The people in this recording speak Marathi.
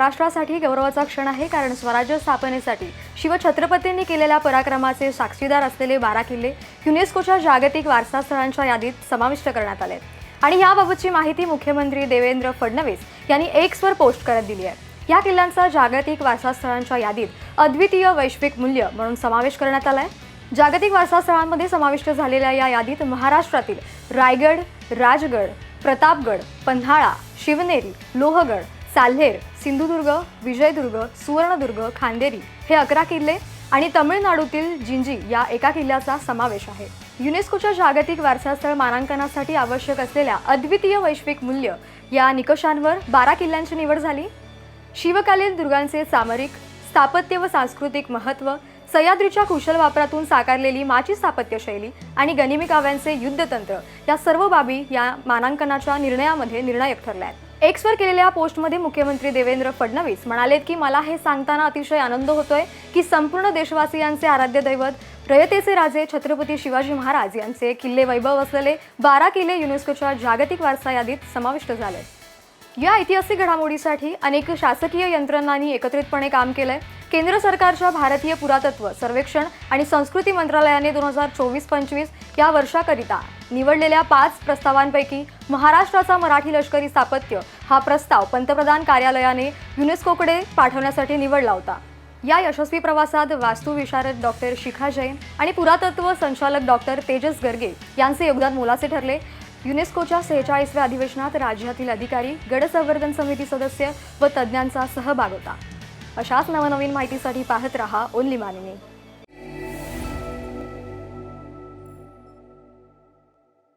महाराष्ट्रासाठी गौरवाचा क्षण आहे कारण स्वराज्य स्थापनेसाठी शिवछत्रपतींनी केलेल्या पराक्रमाचे साक्षीदार असलेले बारा किल्ले युनेस्कोच्या जागतिक वारसा स्थळांच्या यादीत समाविष्ट करण्यात आले. आणि याबाबतची माहिती मुख्यमंत्री देवेंद्र फडणवीस यांनी एक्सवर पोस्ट करत दिली आहे. या किल्ल्यांचा जागतिक वारसास्थळांच्या यादीत अद्वितीय वैश्विक मूल्य म्हणून समावेश करण्यात आला आहे जागतिक वारसास्थळांमध्ये समाविष्ट झालेल्या या यादीत महाराष्ट्रातील रायगड राजगड प्रतापगड पन्हाळा शिवनेरी लोहगड साल्हेर सिंधुदुर्ग विजयदुर्ग सुवर्णदुर्ग खांदेरी हे अकरा किल्ले आणि तमिळनाडूतील जिंजी या एका किल्ल्याचा समावेश आहे. युनेस्कोच्या जागतिक वारसास्थळ मानांकनासाठी आवश्यक असलेल्या अद्वितीय वैश्विक मूल्य या निकषांवर बारा किल्ल्यांची निवड झाली. शिवकालीन दुर्गांचे सामरिक स्थापत्य व सांस्कृतिक महत्त्व सह्याद्रीच्या कुशल वापरातून साकारलेली माची स्थापत्यशैली आणि गनिमी काव्यांचे युद्धतंत्र या सर्व बाबी या मानांकनाच्या निर्णयामध्ये निर्णायक ठरल्या आहेत. एक्सवर केलेल्या पोस्टमध्ये मुख्यमंत्री देवेंद्र फडणवीस म्हणालेत की मला हे सांगताना अतिशय आनंद होतोय की संपूर्ण देशवासियांचे आराध्य दैवत रयतेचे राजे छत्रपती शिवाजी महाराज यांचे किल्ले वैभव असलेले बारा किल्ले युनेस्कोच्या जागतिक वारसा यादीत समाविष्ट झाले या ऐतिहासिक घडामोडीसाठी अनेक शासकीय यंत्रणांनी एकत्रितपणे काम केलंय. केंद्र सरकारच्या भारतीय पुरातत्व सर्वेक्षण आणि संस्कृती मंत्रालयाने दोन हजार चोवीस पंचवीस या वर्षाकरिता निवडलेल्या पाच प्रस्तावांपैकी महाराष्ट्राचा मराठी लष्करी स्थापत्य हा प्रस्ताव पंतप्रधान कार्यालयाने युनेस्कोकडे पाठवण्यासाठी निवडला होता. या यशस्वी प्रवासात वास्तुविशारद डॉक्टर शिखा जैन आणि पुरातत्व संचालक डॉक्टर तेजस गर्गे यांचे योगदान मोलाचे ठरले. युनेस्कोच्या सेहेचाळीसव्या अधिवेशनात राज्यातील अधिकारी गड संवर्धन समिती सदस्य व तज्ज्ञांचा सहभाग होता. अशाच नवनवीन माहितीसाठी पाहत रहा ओनली मानिनी.